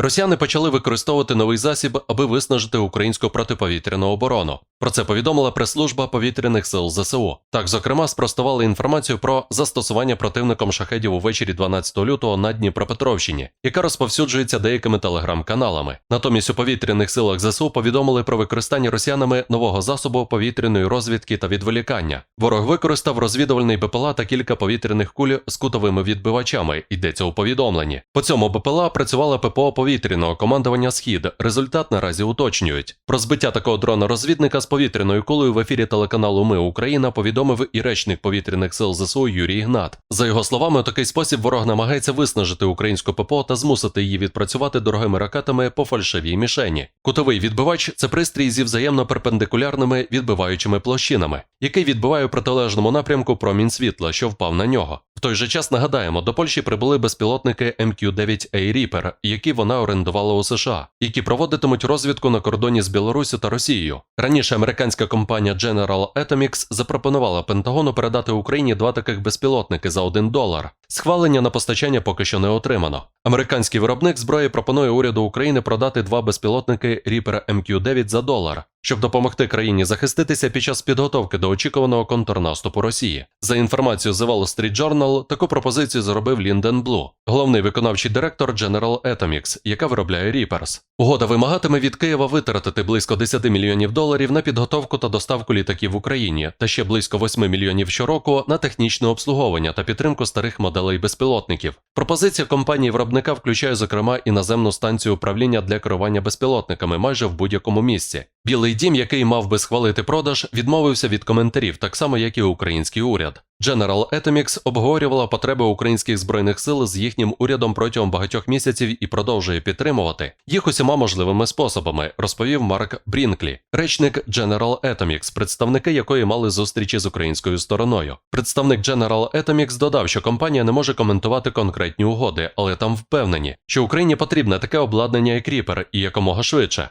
Росіяни почали використовувати новий засіб, аби виснажити українську протиповітряну оборону. Про це повідомила прес-служба повітряних сил ЗСУ. Так, зокрема, спростували інформацію про застосування противником шахедів увечері 12 лютого на Дніпропетровщині, яка розповсюджується деякими телеграм-каналами. Натомість у повітряних силах ЗСУ повідомили про використання росіянами нового засобу повітряної розвідки та відволікання. Ворог використав розвідувальний БПЛА та кілька повітряних куль з кутовими відбивачами. Йдеться у повідомленні. По цьому БПЛА працювала ППО повітряного командування Схід. Результат наразі уточнюють. Про збиття такого дрона-розвідника з повітряною кулею в ефірі телеканалу Ми Україна повідомив і речник повітряних сил ЗСУ Юрій Гнат. За його словами, у такий спосіб ворог намагається виснажити українську ППО та змусити її відпрацювати дорогими ракетами по фальшивій мішені. Кутовий відбивач це пристрій зі взаємно перпендикулярними відбиваючими площинами, який відбиває у протилежному напрямку промінь світла, що впав на нього. В той же час нагадаємо, до Польщі прибули безпілотники MQ-9A Reaper, які вона орендувала у США, які проводитимуть розвідку на кордоні з Білорусю та Росією. Раніше американська компанія General Atomics запропонувала Пентагону передати Україні два таких безпілотники за 1 долар. Схвалення на постачання поки що не отримано. Американський виробник зброї пропонує уряду України продати два безпілотники Reaper MQ-9 за долар, щоб допомогти країні захиститися під час підготовки до очікуваного контрнаступу Росії. За інформацією The Wall Street Journal, таку пропозицію зробив Лінден Блу, головний виконавчий директор General Atomics, яка виробляє Reapers. Угода вимагатиме від Києва витратити близько 10 мільйонів доларів на підготовку та доставку літаків в Україні, та ще близько 8 мільйонів щороку на технічне обслуговування та підтримку старих моделей безпілотників. Пропозиція компанії виробника включає, зокрема, іноземну станцію управління для керування безпілотниками майже в будь-якому місці. Білий дім, який мав би схвалити продаж, відмовився від коментарів, так само як і український уряд. General Atomics обговорювала потреби українських збройних сил з їхнім урядом протягом багатьох місяців і продовжує підтримувати їх усіма можливими способами, розповів Марк Брінклі, речник General Atomics, представники якої мали зустрічі з українською стороною. Представник General Atomics додав, що компанія не може коментувати конкретні угоди, але там впевнені, що Україні потрібне таке обладнання як Reaper і якомога швидше.